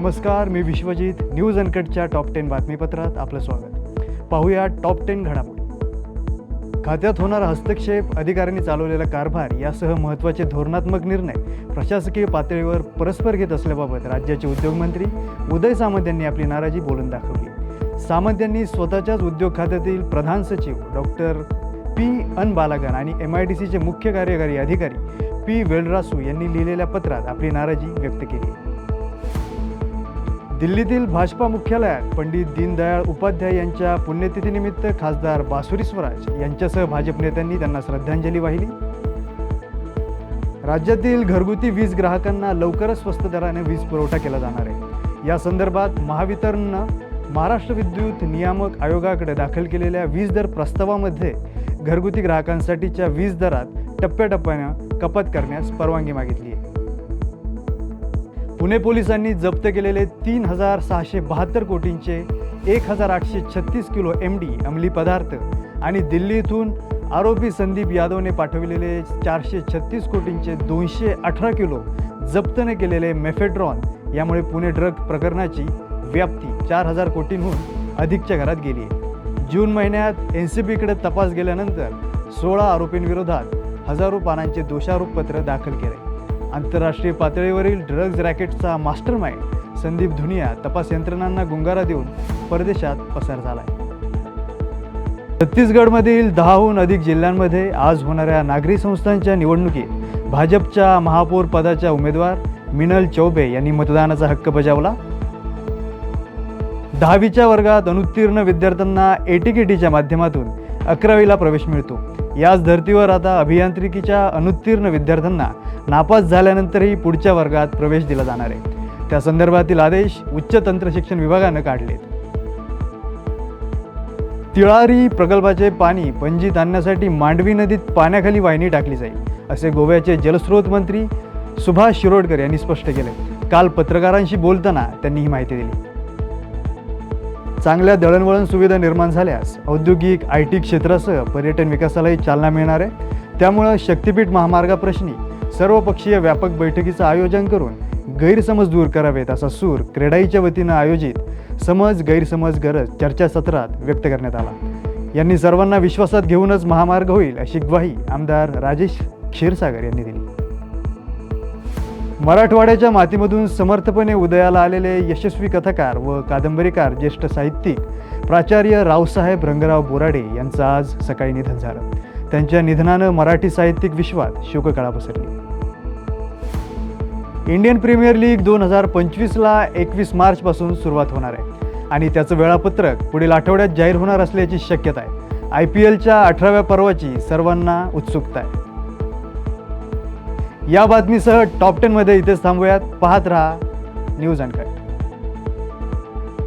नमस्कार मी विश्वजित न्यूज अनकटच्या टॉप टेन बातमीपत्रात आपलं स्वागत. पाहूया टॉप टेन घडामोडी. खात्यात होणारा हस्तक्षेप अधिकाऱ्यांनी चालवलेला कारभार यासह महत्त्वाचे धोरणात्मक निर्णय प्रशासकीय पातळीवर परस्पर घेत असल्याबाबत राज्याचे उद्योगमंत्री उदय सामंत यांनी आपली नाराजी बोलून दाखवली. सामंत यांनी स्वतःच्याच उद्योग खात्यातील प्रधान सचिव डॉक्टर पी. अन बालागन आणि एम आय डी सीचे मुख्य कार्यकारी अधिकारी पी. वेलरासू यांनी लिहिलेल्या पत्रात आपली नाराजी व्यक्त केली. दिल्लीतील भाजपा मुख्यालयात पंडित दीनदयाळ उपाध्याय यांच्या पुण्यतिथीनिमित्त खासदार बासुरी स्वराज यांच्यासह भाजप नेत्यांनी त्यांना श्रद्धांजली वाहिली. राज्यातील घरगुती वीज ग्राहकांना लवकरच स्वस्त दराने वीज पुरवठा केला जाणार आहे. या संदर्भात महावितरणनं महाराष्ट्र विद्युत नियामक आयोगाकडे दाखल केलेल्या वीज दर प्रस्तावामध्ये घरगुती ग्राहकांसाठीच्या वीज दरात टप्प्याटप्प्यानं कपात करण्यास परवानगी मागितली आहे. पुणे पोलिसांनी जप्त केलेले तीन हजार सहाशे बहात्तर कोटींचे एक हजार आठशे छत्तीस किलो एम डी अंमली पदार्थ आणि दिल्ली इथून आरोपी संदीप यादवने पाठविलेले चारशे छत्तीस कोटींचे दोनशे अठरा किलो जप्तने केलेले मेफेड्रॉन यामुळे पुणे ड्रग प्रकरणाची व्याप्ती चार हजार कोटींहून अधिकच्या घरात गेली आहे. जून महिन्यात एन सी बीकडे तपास गेल्यानंतर सोळा आरोपींविरोधात हजारो पानांचे दोषारोपपत्र दाखल केले. आंतरराष्ट्रीय पातळीवरील ड्रग्ज रॅकेटचा मास्टर माइंड संदीप धुनिया तपास यंत्रणांना गुंगारा देऊन परदेशात पसार झाला आहे छत्तीसगडमधील दहाहून अधिक जिल्ह्यांमध्ये आज होणाऱ्या नागरी संस्थांच्या निवडणुकीत भाजपच्या महापौर पदाच्या उमेदवार मिनल चौबे यांनी मतदानाचा हक्क बजावला. दहावीच्या वर्गात अनुत्तीर्ण विद्यार्थ्यांना एटीकेटीच्या माध्यमातून अकरावीला प्रवेश मिळतो. याच धर्तीवर आता अभियांत्रिकीच्या अनुत्तीर्ण विद्यार्थ्यांना नापास झाल्यानंतरही पुढच्या वर्गात प्रवेश दिला जाणार आहे. त्या संदर्भातील आदेश उच्च तंत्रशिक्षण विभागानं काढलेत. तिळारी प्रकल्पाचे पाणी पणजीत आणण्यासाठी मांडवी नदीत पाण्याखाली वाहिनी टाकली जाईल असे गोव्याचे जलस्रोत मंत्री सुभाष शिरोडकर यांनी स्पष्ट केले. काल पत्रकारांशी बोलताना त्यांनी ही माहिती दिली. चांगल्या दळणवळण सुविधा निर्माण झाल्यास औद्योगिक आय टी क्षेत्रासह पर्यटन विकासालाही चालना मिळणार आहे. त्यामुळं शक्तिपीठ महामार्गाप्रश्नी सर्वपक्षीय व्यापक बैठकीचं आयोजन करून गैरसमज दूर करावेत असा सूर क्रेडाईच्या वतीनं आयोजित समज गैरसमज गरज चर्चासत्रात व्यक्त करण्यात आला. यांनी सर्वांना विश्वासात घेऊनच महामार्ग होईल अशी ग्वाही आमदार राजेश क्षीरसागर यांनी दिली. मराठवाड्याच्या मातीमधून समर्थपणे उदयाला आलेले यशस्वी कथाकार व कादंबरीकार ज्येष्ठ साहित्यिक प्राचार्य रावसाहेब रंगराव बोराडे यांचं आज सकाळी निधन झालं. त्यांच्या निधनानं मराठी साहित्यिक विश्वात शोककळा पसरली. इंडियन प्रीमियर लीग दोन हजार पंचवीसला एकवीस मार्चपासून सुरुवात होणार आहे आणि त्याचं वेळापत्रक पुढील आठवड्यात जाहीर होणार असल्याची शक्यता आहे. आय पी एलच्या अठराव्या पर्वाची सर्वांना उत्सुकता आहे. या बातमीसह टॉप टेनमध्ये इथेच थांबूयात. पाहत रहा न्यूज अँड कट